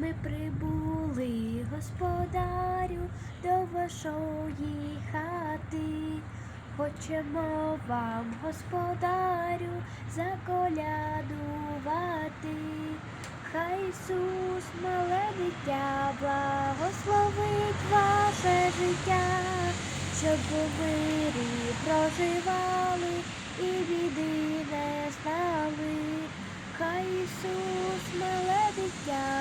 Ми прибули, господарю, до вашої хати. Хочемо вам, господарю, заколядувати. Хай Ісус, мале дитя, благословить ваше життя, щоб у мирі проживали і біди не знали. Хай Ісус, мале дитя,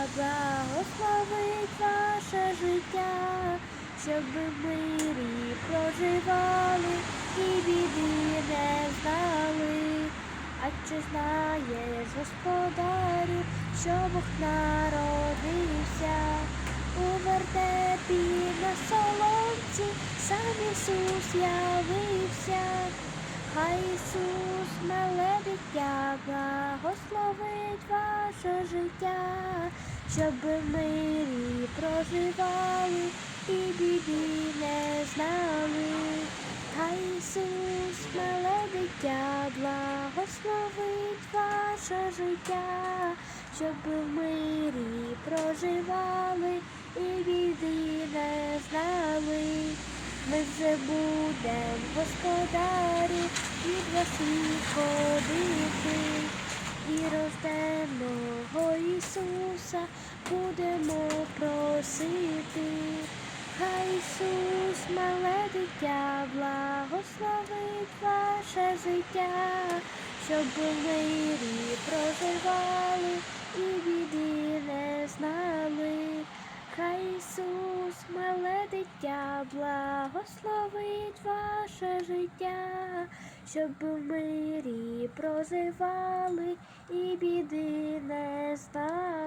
благословить ваше життя, щоб в мирі проживали і біди не знали. А чи знаєш, господарю, що Бог народився у вертепі на соломці, сам Ісус явився. Хай Ісус, мале дитя, благословить ваше життя, щоб мирі проживали і біди не знали. Хай Ісус, мале дитя, благословить ваше життя, щоб в мирі проживали і біди не знали. Ми вже будем, господарі, від вас і рожденого Ісуса будемо просити. Хай Ісус, мале дитя, благословить ваше життя, щоб у мирі проживали дитя, благословить ваше життя, щоб в мирі проживали і біди не знали.